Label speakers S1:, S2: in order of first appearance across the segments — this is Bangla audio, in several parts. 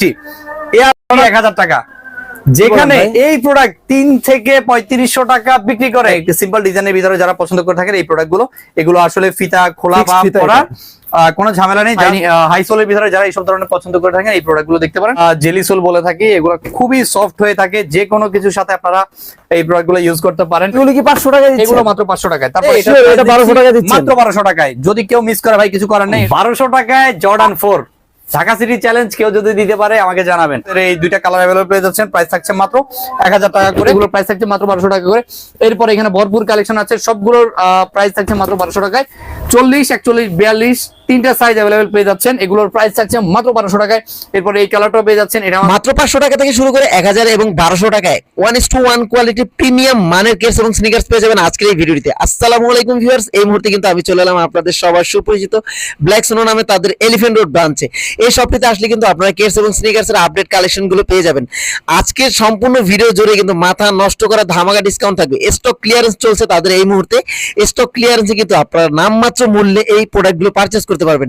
S1: জি। এক হাজার টাকা। যেখানে এই প্রোডাক্ট তিন থেকে পঁয়ত্রিশশো টাকা বিক্রি করে। একটি সিম্পল ডিজাইনের ভিতরে যারা পছন্দ করে থাকেন এই প্রোডাক্টগুলো এগুলো আসলে ফিতা খোলা বা। আহ, কোনো ঝামেলা নেই। হাই সোলের ভিতরে যারা এইসব ধরনের পছন্দ করে থাকেন এই প্রোডাক্টগুলো দেখতে পারেন। জেলি সোল বলে থাকি এগুলো খুবই সফট হয়ে থাকে। যে কোনো কিছুর সাথে আপনারা এই প্রোডাক্টগুলো ইউজ করতে পারেন।
S2: এগুলো কি পাঁচশো টাকা
S1: এগুলো মাত্র পাঁচশো টাকায়। তারপর
S2: এই,
S1: এটার
S2: এটা
S1: price
S2: 1200 টাকায়
S1: দিচ্ছি
S2: দিচ্ছেন।
S1: মাত্র বারোশো টাকায়। যদি কেউ মিস করে ভাই কিছু করার নেই। বারোশো টাকায় Jordan four Dhaka city challenge কেউ যদি দিতে পারে আমাকে জানাবেন। এই দুইটা কালার অ্যাভেলেবল পেয়ে যাচ্ছেন। প্রাইস থাকছে মাত্র এক হাজার টাকা করে। এগুলোর প্রাইস থাকছে মাত্র বারোশো টাকা করে। এরপর এখানে ভরপুর কালেকশন আছে। সবগুলোর প্রাইস থাকছে মাত্র বারোশো টাকায়। চল্লিশ একচল্লিশ বিয়াল্লিশ তিনটা সাইজ অ্যাভেলেবল পেয়ে যাচ্ছেন। এগুলোর প্রাইস থাকছে মাত্র বারোশো টাকায়। এরপর এই কালারটাও পেয়ে যাচ্ছেন। এটা
S3: মাত্র পাঁচশো টাকা থেকে শুরু করে এক হাজার এবং বারোশো টাকায় one is two one quality premium মানের কেস এবং স্নিকার্স পেয়ে যাবেন আজকের এই ভিডিওটিতে। আসসালামু আলাইকুম ভিউয়ার্স এই মুহূর্তে কিন্তু আমি চলে এলাম আপনাদের সবার সুপরিচিত ব্ল্যাক সোনো নামে তাদের এলিফেন্ট রোড ব্রাঞ্চে এই শপটিতে আসলে কিন্তু আপনারা কেস এবং স্নিকার্স এর আপডেট কালেকশনগুলো পেয়ে যাবেন। আজকের সম্পূর্ণ ভিডিও জুড়ে কিন্তু মাথা নষ্ট করা ধামাকা ডিসকাউন্ট থাকবে। স্টক ক্লিয়ারেন্স চলছে তাদের এই মুহূর্তে। স্টক ক্লিয়ারেন্সে কিন্তু আপনারা নামমাত্র মূল্যে এই প্রোডাক্টগুলো পারচেস করতে পারবেন।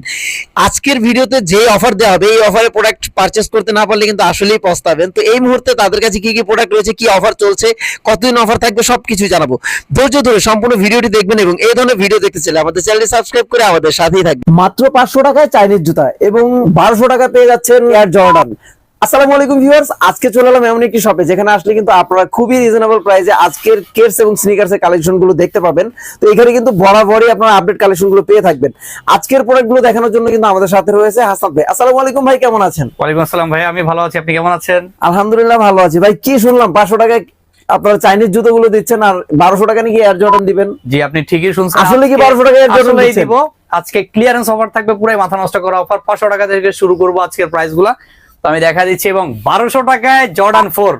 S3: আজকের ভিডিওতে যে অফার দেওয়া হবে, এই অফারে প্রোডাক্ট পারচেস করতে না পারলে কিন্তু আসলেই পস্তাবেন। তো এই মুহূর্তে তাদের কাছে কি কি প্রোডাক্ট রয়েছে, কি অফার চলছে, কতদিন অফার থাকবে সবকিছু জানাব। ধৈর্য ধরে সম্পূর্ণ ভিডিওটি দেখবেন এবং এই ধরনের ভিডিও দেখতে চাইলে আমাদের চ্যানেলটি সাবস্ক্রাইব করে আমাদের সাথেই থাকবেন।
S2: মাত্র পাঁচশো টাকায় চাইনিজ জুতা এবং বারোশো টাকা পেয়ে যাচ্ছেন এয়ার জর্ডান আসসালামু আলাইকুম ভিউয়ার্স আজকে চলে এলাম এমন একটি শপে যেখানে আসলে কিন্তু আপনারা খুবই রিজনেবল প্রাইসে আজকের কেটস এবং স্নিকার্স এর কালেকশনগুলো দেখতে পাবেন। তো এখানে কিন্তু বরাবরই আপনারা আপডেট কালেকশনগুলো পেয়ে থাকবেন। আজকের প্রোডাক্টগুলো দেখানোর জন্য কিন্তু আমাদের সাথে রয়েছে হাসান ভাই। আসসালামু আলাইকুম ভাই কেমন আছেন?
S1: ওয়ালাইকুম আসসালাম ভাই আমি ভালো আছি আপনি কেমন আছেন?
S2: আলহামদুলিল্লাহ ভালো আছি। ভাই কি শুনলাম পাঁচশো টাকায় আপনারা চাইনিজ জুতো গুলো দিচ্ছেন আর বারোশো টাকা নাকি এয়ার জর্ডান দিবেন?
S1: জি আপনি ঠিকই শুনছেন।
S2: আসলে কি 1200 টাকা
S1: আসলেই
S2: দিচ্ছেন?
S1: দিব। আজকে ক্লিয়ারেন্স অফার থাকবে, পুরাই মাথা নষ্ট করা অফার পাঁচশো টাকা থেকে শুরু করব আজকের প্রাইসগুলা। তো আমি দেখা দিচ্ছি এবং বারোশো টাকায় Jordan four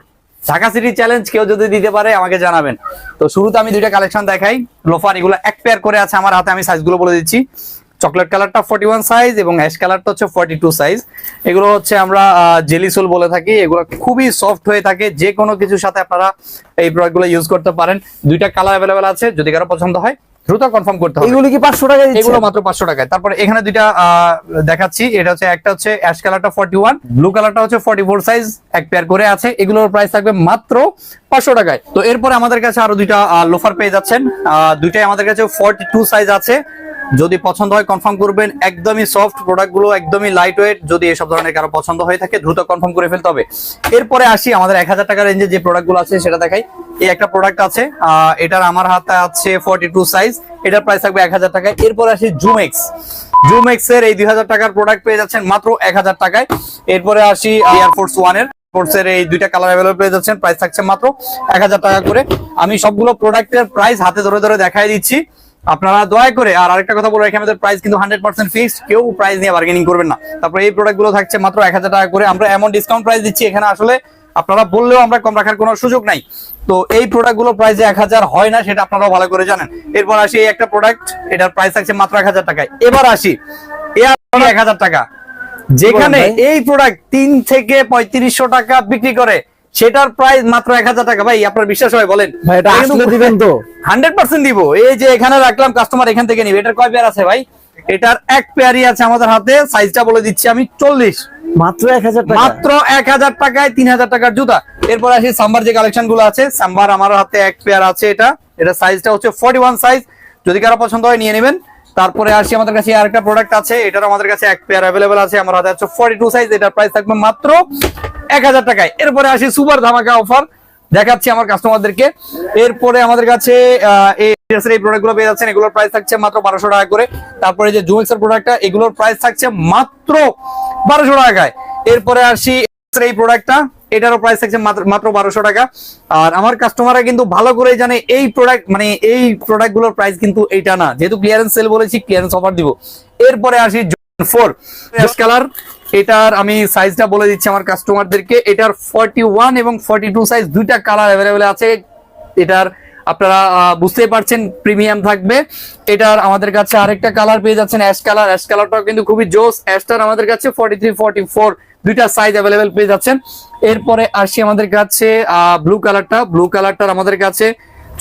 S1: Dhaka city challenge কেউ যদি দিতে পারে, আমাকে জানাবেন। তো শুরুতে আমি দুইটা কালেকশন দেখাই। লোফার এগুলো এক পেয়ার করে আছে আমার হাতে, আমি সাইজগুলো বলে দিচ্ছি। চকলেট কালারটা ফর্টি ওয়ান সাইজ এবং অ্যাশ কালারটা হচ্ছে ফর্টি টু সাইজ এগুলো হচ্ছে আমরা জেলি সোল বলে থাকি। এগুলো খুবই সফট হয়ে থাকে। যে কোনো কিছুর সাথে আপনারা এই প্রোডাক্টগুলো ইউজ করতে পারেন। দুইটা কালার অ্যাভেলেবেল আছে, যদি কারও পছন্দ হয়। দ্রুত কনফার্ম করতে হবে।
S2: এগুলো কি পাঁচশো টাকা
S1: এগুলো মাত্র পাঁচশো টাকায়। তারপরে এখানে দুইটা দেখাচ্ছি। এটা হচ্ছে একটা হচ্ছে অ্যাশ কালারটা ফর্টি ওয়ান ব্লু কালারটা হচ্ছে ফর্টি ফোর সাইজ এক পেয়ার করে আছে। এগুলোর প্রাইস থাকবে মাত্র পাঁচশো টাকায়। তো এরপরে আমাদের কাছে আরও দুইটা লোফার পেয়ে যাচ্ছেন। আহ, দুইটাই আমাদের কাছে ফর্টি টু সাইজ আছে। যদি পছন্দ হয় কনফার্ম করবেন। একদমই সফট প্রোডাক্টগুলো একদমই লাইট ওয়েট যদি এসব ধরনের কারও পছন্দ হয়ে থাকে, দ্রুত কনফার্ম করে ফেলতে হবে। এরপরে আসি আমাদের এক হাজার টাকা রেঞ্জে যে প্রোডাক্টগুলো আছে, সেটা দেখাই। এই একটা প্রোডাক্ট আছে এটার আমার হাতে আছে ফর্টি টু সাইজ এটার প্রাইস থাকবে এক হাজার টাকায়। এরপরে আসি জুমেক্স জুমেক্স এর এই দুই হাজার টাকার প্রোডাক্ট পেয়ে যাচ্ছেন মাত্র এক হাজার টাকায়। এরপরে আসি এয়ারফোর্স ওয়ানের এই দুইটা কালার পেয়ে যাচ্ছেন প্রাইস থাকছে মাত্র এক হাজার টাকা করে। আমি সবগুলো প্রোডাক্টের প্রাইস হাতে ধরে ধরে দেখাই দিচ্ছি। আপনারা দয়া করে আর আরেকটা কথা বলে রাখি আমাদের প্রাইস কিন্তু হান্ড্রেড পার্সেন্ট ফিক্সড কেউ প্রাইস নিয়ে বার্গেনিং করবেন না। তারপরে এই প্রোডাক্টগুলো থাকছে মাত্র এক হাজার টাকা করে আমরা এমন ডিসকাউন্ট প্রাইস দিচ্ছি এখানে আসলে আপনারা বললেও আমরা কম রাখার কোনো সুযোগ নাই। তো এই প্রোডাক্টগুলো প্রাইস এক হাজার হয় না সেটা আপনারাও ভালো করে জানেন। এরপর আসি এই একটা প্রোডাক্ট এটার প্রাইস থাকছে মাত্র এক হাজার টাকায়। এবার আসি এক হাজার টাকা। যেখানে এই প্রোডাক্ট তিন থেকে পঁয়ত্রিশশো টাকা বিক্রি করে সেটার প্রাইস মাত্র এক হাজার টাকা। ভাই আপনার বিশ্বাস হয় বলেন।
S2: দিবেন তো।
S1: হান্ড্রেড পার্সেন্ট দিব। এই যে এখানে রাখলাম কাস্টমার এখান থেকে নিবে। এটার কয় পেয়ার আছে ভাই? এটার এক পেয়ারই আছে আমাদের হাতে। সাইজটা বলে দিচ্ছি আমি চল্লিশ।
S2: মাত্র এক হাজার
S1: মাত্র এক হাজার টাকায় তিন হাজার টাকার জুতা। এরপর আসি সাম্বার যে কালেকশনগুলো আছে সাম্বার আমার হাতে এক পেয়ার আছে এটা। এটা সাইজটা হচ্ছে ফর্টি ওয়ান সাইজ যদি কারও পছন্দ হয় নিয়ে নেবেন। তারপরে আসি আমাদের কাছে আরেকটা প্রোডাক্ট আছে। এটার আমাদের কাছে এক পেয়ার অ্যাভেলেবল আছে। আমার হাতে আছে ফর্টি টু সাইজ এটার প্রাইস থাকবে মাত্র এক হাজার টাকায়। এরপরে আসি সুপার ধামাকা অফার। দেখাচ্ছি আমার কাস্টমারদেরকে। এরপরে আমাদের কাছে এই প্রাইস থাকছে মাত্র মাত্র বারোশো টাকা। আর আমার কিন্তু ভালো করে জানে এই প্রোডাক্ট মানে এই প্রাইস কিন্তু এইটা না। যেহেতু ক্লিয়ারেন্স সেল বলেছি ক্লিয়ারেন্স অফার দিব। এরপরে আসি ফোর কালার এটার আমি সাইজটা বলে দিচ্ছি আমার কাস্টমারদেরকে এটার ফর্টি ওয়ান এবং ফর্টি টু সাইজ দুইটা কালার অ্যাভেলেবেল আছে। এটার আপনারা বুঝতেই পারছেন প্রিমিয়াম থাকবে। এটার আমাদের কাছে আরেকটা কালার পেয়ে যাচ্ছেন অ্যাশ কালার অ্যাশ কালারটাও কিন্তু খুবই জোস। অ্যাশটার আমাদের কাছে ফর্টি থ্রি ফর্টি ফোর দুইটা সাইজ অ্যাভেলেবেল পেয়ে যাচ্ছেন। এরপরে আসি আমাদের কাছে ব্লু কালারটা ব্লু কালারটার আমাদের কাছে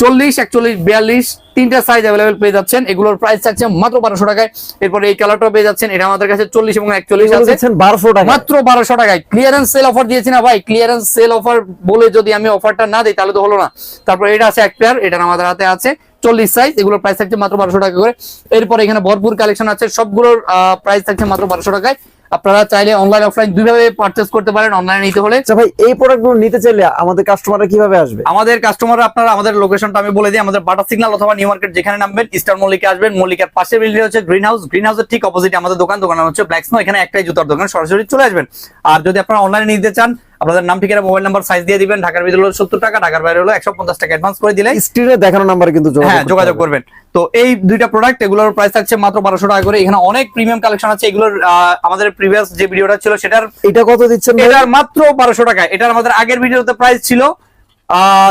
S1: চল্লিশ একচল্লিশ বিয়াল্লিশ তিনটা সাইজ অ্যাভেলেবেল পেয়ে যাচ্ছেন। এগুলোর প্রাইস থাকছে মাত্র বারোশো টাকায়। এরপরে এই কালারটাও পেয়ে যাচ্ছেন। এটা আমাদের কাছে চল্লিশ এবং একচল্লিশ আছে।
S2: বারোশো টাকা
S1: মাত্র বারোশো টাকায়। ক্লিয়ারেন্স সেল অফার দিয়েছি না ভাই। ক্লিয়ারেন্স সেল অফার বলে যদি আমি অফারটা না দিই তাহলে তো হলো না। তারপর এটা আছে এক পেয়ার এটা আমাদের হাতে আছে চল্লিশ সাইজ এগুলোর প্রাইস থাকছে মাত্র বারোশো টাকা করে। এরপর এখানে ভরপুর কালেকশন আছে। সবগুলোর প্রাইস থাকছে মাত্র বারোশো টাকায়। আপনারা চাইলে অনলাইন অফলাইন দুইভাবে পারচেস করতে পারেন অনলাইনে নিতে হলে।
S2: আচ্ছা ভাই এই প্রোডাক্টগুলো নিতে চাইলে আমাদের কাস্টমাররা কীভাবে আসবে?
S1: আমাদের কাস্টমাররা আপনারা আমাদের লোকেশনটা আমি বলে দিই আমাদের বাটা সিগন্যাল অথবা নিউ মার্কেট যেখানে নামবেন ইস্টার মল্লিকে আসবেন মল্লিকার পাশে বিল্ডিং হচ্ছে গ্রিন হাউস গ্রিন হাউসের ঠিক অপোজিট আমাদের দোকান দোকান হচ্ছে ব্ল্যাক স্নো এখানে একটাই জুতার দোকান সরাসরি চলে আসবেন। আর যদি আপনারা অনলাইনে নিতে চান আপনাদের নাম ঠিকানা মোবাইল নাম্বার সাইজ দিয়ে দিবেন। ঢাকার ভিতরে হলো সত্তর টাকা ঢাকার বাইরে হলো একশো পঞ্চাশ টাকা অ্যাডভান্স করে দিলে
S2: স্ক্রিনে দেখানো নাম্বার কিন্তু
S1: হ্যাঁ যোগাযোগ করবেন। তো এই দুইটা প্রোডাক্ট এগুলোর প্রাইস থাকছে মাত্র বারোশো টাকা করে। এখানে অনেক প্রিমিয়াম কালেকশন আছে। এগুলোর আমাদের প্রিভিয়াস যে ভিডিওটা ছিল সেটার
S2: এটা কত দিচ্ছেন এটা
S1: এটার মাত্র বারোশো টাকা এটার আমাদের আগের ভিডিওতে প্রাইস ছিল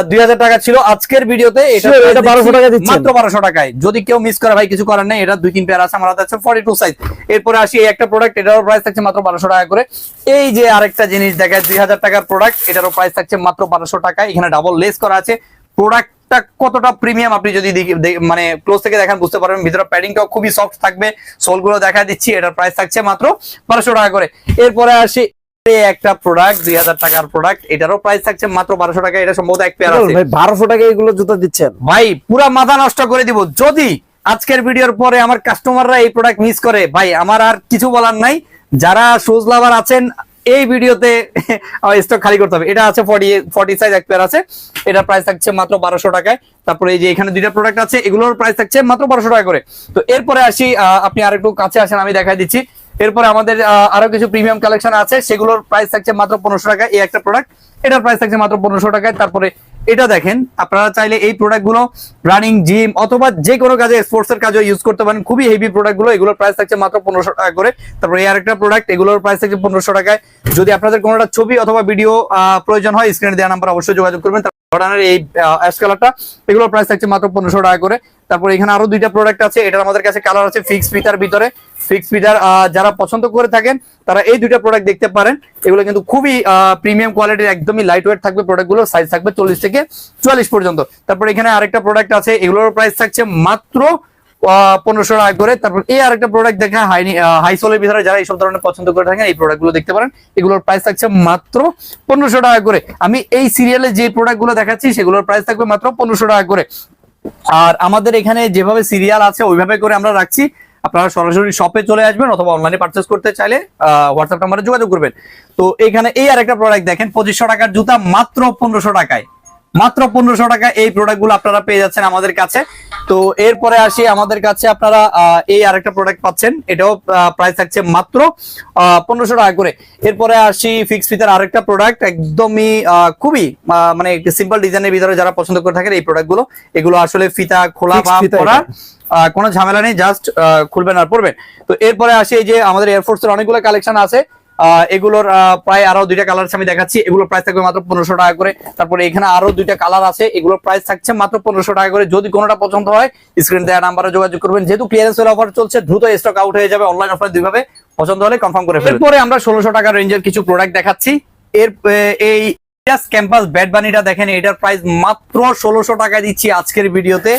S1: দুই হাজার টাকা ছিল। আজকের ভিডিওতে এটা
S2: 1200 টাকা।
S1: মাত্র বারোশো টাকায়। যদি কেউ মিস করে ভাই কিছু করার নেই। এটা দুই তিন পেয়ার আছে আমার হাতে আছে ফর্টি টু সাইজ এরপরে আসি এই একটা প্রোডাক্ট এটারও প্রাইস থাকছে মাত্র বারোশো টাকা করে। এই যে আরেকটা জিনিস দেখায় দুই হাজার টাকার প্রোডাক্ট এটারও প্রাইস থাকছে মাত্র বারোশো টাকায়। এখানে ডাবল লেস করা আছে। প্রোডাক্টটা কতটা প্রিমিয়াম আপনি যদি মানে ক্লোজ থেকে দেখেন বুঝতে পারবেন। ভিতরে প্যাডিংটাও খুবই সফট থাকবে। সোলগুলো দেখা দিচ্ছি এটার প্রাইস থাকছে মাত্র বারোশো টাকা করে। এরপরে আসি একটা প্রোডাক্ট দুই হাজার টাকার প্রোডাক্ট এটারও প্রাইস থাকছে মাত্র বারোশো টাকা এটা সম্ভবত এক পেয়ার আছে।
S2: ভাই বারোশো টাকা এগুলো জুতা দিচ্ছেন।
S1: ভাই পুরা মাথা নষ্ট করে দিব। যদি আজকের ভিডিওর পরে আমার কাস্টমাররা এই প্রোডাক্ট মিস করে ভাই আমার আর কিছু বলার নাই। যারা শুজ লাভার আছেন এই ভিডিওতে স্টক খালি করতে হবে। এটা আছে ফর্টি ফর্টি সাইজ এক পেয়ার আছে। এটার প্রাইস থাকছে মাত্র বারোশো টাকায়। তারপরে এই যে এখানে দুইটা প্রোডাক্ট আছে এগুলোর প্রাইস থাকছে মাত্র বারোশো টাকা করে। তো এরপরে আসি আপনি আর একটু কাছে আসেন আমি দেখাই দিচ্ছি। এরপরে আমাদের আরও কিছু প্রিমিয়াম কালেকশন আছে, সেগুলোর প্রাইস থাকছে মাত্র পনেরোশো টাকা এই একটা প্রোডাক্ট এটার প্রাইস থাকছে মাত্র পনেরোশো টাকায়। তারপরে এটা দেখেন, আপনারা চাইলে এই প্রোডাক্টগুলো রানিং জিম অথবা যে কোনো কাজে স্পোর্টস এর কাজে ইউজ করতে পারেন। খুবই হেভি প্রোডাক্টগুলো এগুলোর প্রাইস থাকছে মাত্র পনেরোশো টাকা করে। তারপরে এই আরেকটা প্রোডাক্ট এগুলোর প্রাইস থাকছে পনেরোশো টাকায়। যদি আপনাদের কোনোটা ছবি অথবা ভিডিও প্রয়োজন হয় স্ক্রিনে দেওয়া নাম্বার অবশ্যই যোগাযোগ করবেন। জর্ডানের এই প্রাইস থাকছে মাত্র পনেরোশো টাকা করে। তারপর এখানে আরও দুইটা প্রোডাক্ট আছে। এটার আমাদের কাছে কালার আছে ফিক্স ফিতার ভিতরে। ফিক্স ফিতার যারা পছন্দ করে থাকেন, তারা এই দুইটা প্রোডাক্ট দেখতে পারেন। এগুলো কিন্তু খুবই প্রিমিয়াম কোয়ালিটির একদমই লাইট ওয়েট থাকবে প্রোডাক্টগুলো সাইজ থাকবে চল্লিশ থেকে চুয়াল্লিশ পর্যন্ত। তারপর এখানে আরেকটা প্রোডাক্ট আছে, এগুলোর প্রাইস থাকছে মাত্র পনেরোশো টাকা করে। তারপর এই আরেকটা প্রোডাক্ট দেখা হাই হাই সোলের ভিতরে যারা এইসব ধরনের পছন্দ করে থাকেন, এই প্রোডাক্টগুলো দেখতে পারেন। এগুলোর প্রাইস থাকছে মাত্র পনেরোশো টাকা করে। আমি এই সিরিয়ালে যে প্রোডাক্টগুলো দেখাচ্ছি, সেগুলোর প্রাইস থাকবে মাত্র পনেরোশো টাকা করে। আর আমাদের এখানে যেভাবে সিরিয়াল আছে, ওইভাবে করে আমরা রাখছি। আপনারা সরাসরি শপে চলে আসবেন অথবা অনলাইনে পারচেস করতে চাইলে হোয়াটসঅ্যাপ নাম্বারে যোগাযোগ করবেন। তো এখানে এই আরেকটা প্রোডাক্ট দেখেন পঁচিশশো টাকার জুতা মাত্র পনেরোশো টাকায়। মাত্র পনেরোশো টাকা এই প্রোডাক্টগুলো আপনারা পেয়ে যাচ্ছেন আমাদের কাছে। তো এরপরে আসি আমাদের কাছে আপনারা এই আরেকটা প্রোডাক্ট পাচ্ছেন। এটাও প্রাইস থাকছে মাত্র পনেরোশো টাকা করে। এরপরে আসি ফিক্স ফিতার আরেকটা প্রোডাক্ট একদমই আহ, খুবই মানে সিম্পল ডিজাইনের ভিতরে যারা পছন্দ করে থাকেন এই প্রোডাক্টগুলো এগুলো আসলে ফিতা খোলা বা পরা। কোনো ঝামেলা নেই জাস্ট খুলবেন আর পড়বেন তো এরপরে আসি এই যে আমাদের এয়ারফোর্স এর অনেকগুলো কালেকশন আছে। এগুলোর প্রায় আরও দুইটা কালার আমি দেখাচ্ছি। এগুলোর প্রাইস থাকবে মাত্র পনেরোশো টাকা করে। তারপরে এখানে আরও দুইটা কালার আছে। এগুলোর প্রাইস থাকছে মাত্র পনেরোশো টাকা করে। যদি কোনোটা পছন্দ হয় স্ক্রিন দেওয়া নাম্বারে যোগাযোগ করবেন। যেহেতু ক্লিয়ারেন্স অফার চলছে, দ্রুত স্টক আউট হয়ে যাবে। অনলাইন অফার দুইভাবে পছন্দ হলে কনফার্ম করে ফেলবেন এরপরে আমরা ষোলোশো টাকা রেঞ্জের কিছু প্রোডাক্ট দেখাচ্ছি। এর এই ক্যাম্পাস ব্যাট বানিটা দেখেন, এটার প্রাইস মাত্র ষোলোশো টাকা দিচ্ছি আজকের ভিডিওতে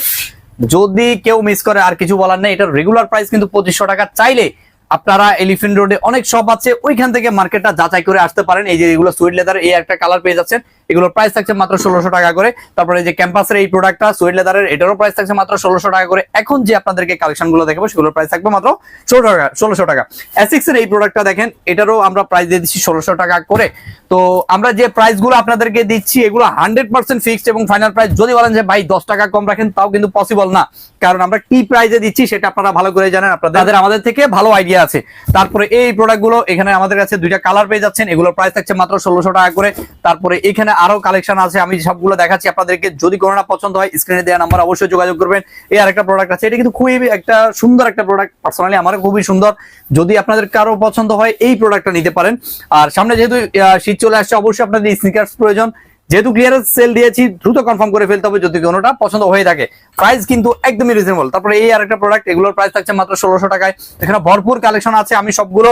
S1: যদি কেউ মিস করে, আর কিছু বলার নেই এটা রেগুলার প্রাইস কিন্তু পঁচিশশো টাকা। চাইলে আপনারা এলিফেন্ট রোডে অনেক শপ আছে, ওইখান থেকে মার্কেটটা যাচাই করে আসতে পারেন। এই যে এগুলো সুইট লেদার এই একটা কালার পেয়ে যাচ্ছেন। এগুলোর প্রাইস থাকছে মাত্র ষোলোশো টাকা করে। তারপরে যে ক্যাম্পাসের এই প্রোডাক্টটা সুইট লেদারের এটারও প্রাইস থাকছে মাত্র ষোলোশো টাকা করে। এখন যে আপনাদেরকে কালেকশনগুলো দেখাবো, সেগুলোর প্রাইস থাকবে মাত্র ষোলো টাকা, ষোলোশো টাকা। অ্যাসিক্স এর এই প্রোডাক্টটা দেখেন, এটারও আমরা প্রাইস দিয়ে দিচ্ছি ষোলোশো টাকা করে। তো আমরা যে প্রাইসগুলো আপনাদেরকে দিচ্ছি, এগুলো হান্ড্রেড পার্সেন্ট ফিক্সড এবং ফাইনাল প্রাইস যদি বলেন যে, ভাই, দশ টাকা কম রাখেন তাও কিন্তু পসিবল না। কারণ আমরা কি প্রাইসে দিচ্ছি, সেটা আপনারা ভালো করে জানেন। আপনাদের আমাদের থেকে ভালো আইডিয়া আছে। তারপরে এই প্রোডাক্টগুলো এখানে আমাদের কাছে দুইটা কালার পেয়ে যাচ্ছেন। এগুলোর প্রাইস থাকছে মাত্র ষোলোশো টাকা করে। তারপরে এখানে আরও কালেকশন আছে, আমি সবগুলো দেখাচ্ছি আপনাদেরকে। যদি কোনোটা পছন্দ হয় স্ক্রিনে দেওয়া নাম্বার অবশ্যই যোগাযোগ করবেন। এই আরেকটা প্রোডাক্ট আছে, এটা কিন্তু খুবই একটা সুন্দর একটা প্রোডাক্ট পার্সোনালি আমার খুবই সুন্দর। যদি আপনাদের কারও পছন্দ হয়, এই প্রোডাক্টটা নিতে পারেন। আর সামনে যেহেতু শীত চলে আসছে, অবশ্যই আপনাদের স্নিকার্স প্রয়োজন। যেহেতু ক্লিয়ারেন্স সেল দিয়েছি, দ্রুত কনফার্ম করে ফেলতে হবে যদি কোনোটা পছন্দ হয়ে থাকে। প্রাইস কিন্তু একদমই রিজনেবল তারপরে এই আরেকটা প্রোডাক্ট এগুলোর প্রাইস থাকছে মাত্র ষোলোশো টাকায়। এখানে ভরপুর কালেকশন আছে, আমি সবগুলো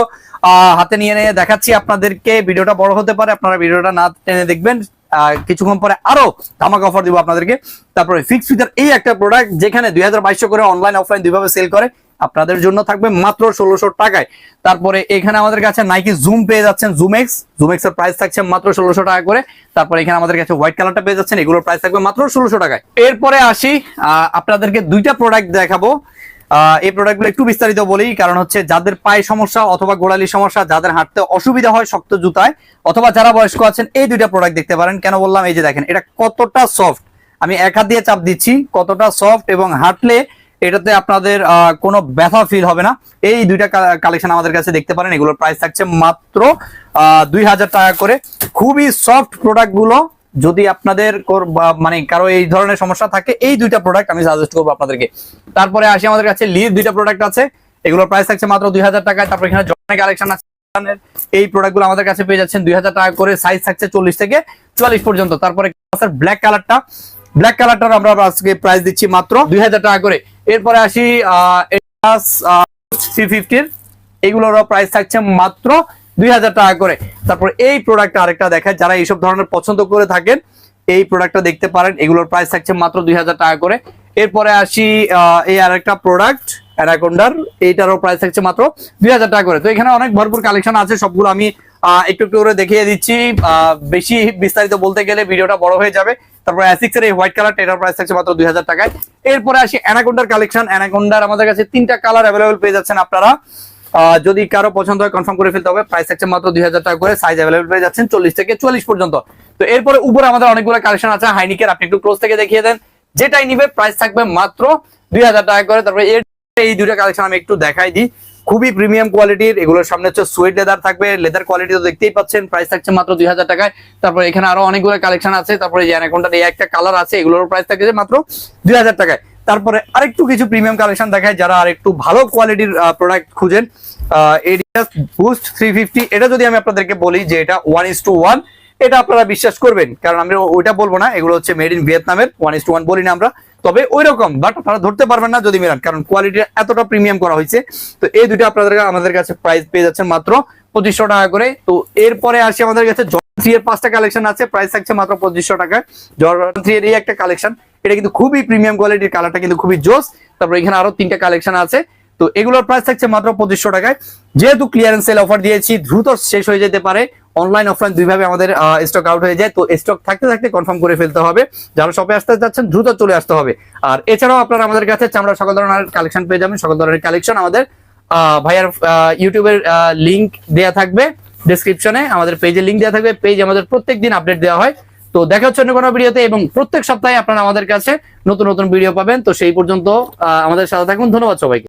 S1: হাতে নিয়ে নিয়ে দেখাচ্ছি আপনাদেরকে। ভিডিওটা বড় হতে পারে, আপনারা ভিডিওটা না টেনে দেখবেন। কিছুক্ষণ পরে আরও ধামাকা অফার দিব আপনাদেরকে। তারপরে ফিক্স ফিচার এই একটা প্রোডাক্ট যেখানে দুই করে অনলাইন অফলাইন দুইভাবে সেল করে। আপনাদের জন্য থাকবে মাত্র ষোলোশো টাকায়। তারপরে এখানে আমাদের কাছে নাইকি জুম পেয়ে যাচ্ছেন জুমেক্স এর প্রাইস থাকছে মাত্র ষোলোশো টাকা করে। তারপরে এখানে আমাদের কাছে হোয়াইট কালারটা পেয়ে যাচ্ছেন, এগুলোর প্রাইস থাকবে মাত্র ষোলোশো টাকায়। এরপরে আসি আপনাদেরকে দুইটা প্রোডাক্ট দেখাবো। এই প্রোডাক্টগুলো একটু বিস্তারিত বলি, কারণ হচ্ছে যাদের পায়ে সমস্যা অথবা গোড়ালি সমস্যা, যাদের হাঁটতে অসুবিধা হয় শক্ত জুতায়, অথবা যারা বয়স্ক আছেন, এই দুইটা প্রোডাক্ট দেখতে পারেন। কেন বললাম? এই যে দেখেন, এটা কতটা সফট আমি এক হাত দিয়ে চাপ দিচ্ছি, কতটা সফট এবং হাঁটলে এটাতে আপনাদের কোনো ব্যথা ফিল হবে না। এই দুইটা কালেকশন আমাদের কাছে দেখতে পারেন। এগুলোর প্রাইস থাকছে মাত্র দুই হাজার টাকা করে। খুবই সফট প্রোডাক্টগুলো যদি আপনাদের মানে কারও এই ধরনের সমস্যা থাকে, এই দুইটা প্রোডাক্ট আমি সাজেস্ট করব আপনাদেরকে। তারপরে আসি আমাদের কাছে লিভ দুইটা প্রোডাক্ট আছে। এগুলোর প্রাইস থাকছে মাত্র দুই হাজার টাকায়। তারপর এখানে জনের কালেকশন আছে। এই প্রোডাক্টগুলো আমাদের কাছে পেয়ে যাচ্ছেন দুই হাজার টাকা করে। সাইজ থাকছে চল্লিশ থেকে চুয়াল্লিশ পর্যন্ত। তারপরে ব্ল্যাক কালারটা ব্ল্যাক কালারটার আমরা আজকে প্রাইস দিচ্ছি মাত্র দুই হাজার টাকা করে। এরপরে আসি থ্রি ফিফটির এগুলোরও প্রাইস থাকছে মাত্র দুই হাজার টাকা করে। তারপর এই প্রোডাক্টটা আরেকটা দেখায়, যারা এইসব ধরনের পছন্দ করে থাকেন, এই প্রোডাক্টটা দেখতে পারেন। এগুলোর প্রাইস থাকছে মাত্র দুই হাজার টাকা করে। এরপরে আসি এই আরেকটা প্রোডাক্ট অ্যানাকোন্ডার এইটারও প্রাইস থাকছে মাত্র দুই হাজার টাকা করে। তো এখানে অনেক ভরপুর কালেকশন আছে, সবগুলো আমি একটু একটু করে দেখিয়ে দিচ্ছি। বেশি বিস্তারিত বলতে গেলে ভিডিওটা বড় হয়ে যাবে। তারপর অ্যাসিক্স এর এই হোয়াইট কালার এটার প্রাইস থাকছে মাত্র দুই হাজার টাকায়। এরপরে আসি অ্যানাকোন্ডার কালেকশন অ্যানাকোন্ডার আমাদের কাছে তিনটা কালার অ্যাভেলেবেল পেয়ে যাচ্ছেন আপনারা। যদি কারও পছন্দ হয় কনফার্ম করে ফেলতে হবে। প্রাইস থাকছে মাত্র দুই হাজার টাকা করে। সাইজ অ্যাভেলেবল পেয়ে যাচ্ছেন চল্লিশ থেকে চুয়াল্লিশ পর্যন্ত। তো এরপরে উপরে আমাদের অনেকগুলো কালেকশন আছে। হাইনিকের আপনি একটু ক্লোজ থেকে দেখিয়ে দেন। যেটাই নিবে প্রাইস থাকবে মাত্র দুই হাজার টাকা করে। তারপরে এর এই দুইটা কালেকশন আমি একটু দেখাই দিই। খুবই প্রিমিয়াম কোয়ালিটির এগুলোর সামনে হচ্ছে সুইট লেদার থাকবে। লেদার কোয়ালিটি তো দেখতেই পাচ্ছেন। প্রাইস থাকছে মাত্র দুই হাজার টাকায়। তারপর এখানে আরও অনেকগুলো কালেকশন আছে। তারপরে এই একটা কালার আছে। এগুলোর প্রাইস থাকছে মাত্র দুই হাজার টাকায়। তারপরে আরেকটু কিছু প্রিমিয়াম কালেকশন দেখায় যারা আরেকটু ভালো কোয়ালিটির প্রোডাক্ট খুঁজেন। বুস্ট থ্রি এটা যদি আমি আপনাদেরকে বলি যে এটা ওয়ান ইস টু ওয়ান এটা আপনারা বিশ্বাস করবেন। কারণ আমি ওইটা বলব না, এগুলো হচ্ছে মেড ইন ভিয়েতনামের ওয়ান ইস টু ওয়ান বলি না আমরা। তবে ওই রকম বাট আপনারা ধরতে পারবেন না যদি মেলান, কারণ কোয়ালিটি এতটা প্রিমিয়াম করা হয়েছে। তো এই দুটো আপনাদের আমাদের কাছে প্রাইস পেয়ে যাচ্ছেন মাত্র পঁচিশশো টাকা করে। তো এরপরে আসি আমাদের কাছে থ্রি এর পাঁচটা কালেকশন আছে। প্রাইস থাকছে মাত্র পঁচিশশো জর্ডান থ্রি এর এই একটা কালেকশন এটা কিন্তু খুবই প্রিমিয়াম কোয়ালিটির কালারটা কিন্তু খুবই জোস। তারপর এখানে আরও তিনটা কালেকশন আছে। তো এগুলোর প্রাইস থাকছে মাত্র পঁচিশশো টাকায়। যেহেতু ক্লিয়ারেন্স সেল অফার দিয়েছি, দ্রুত শেষ হয়ে যেতে পারে। অনলাইন অফলাইন দুইভাবে আমাদের স্টক আউট হয়ে যায়। তো স্টক থাকতে থাকতে কনফার্ম করে ফেলতে হবে। যারা শপে আসতে যাচ্ছেন, দ্রুত চলে আসতে হবে। আর এছাড়াও আপনারা আমাদের কাছে চামড়া, সকল ধরনের কালেকশন পেয়ে যাবেন। সকল ধরনের কালেকশন আমাদের ভাইয়ার ইউটিউবের লিংক দেয়া থাকবে ডিসক্রিপশনে আমাদের পেজের লিংক দেওয়া থাকবে পেজ আমাদের প্রত্যেক দিন আপডেট দেওয়া হয়। তো দেখা হচ্ছে অন্য কোনো ভিডিওতে এবং প্রত্যেক সপ্তাহে আপনারা আমাদের কাছে নতুন নতুন ভিডিও পাবেন। তো সেই পর্যন্ত আমাদের সাথে থাকুন। ধন্যবাদ সবাইকে।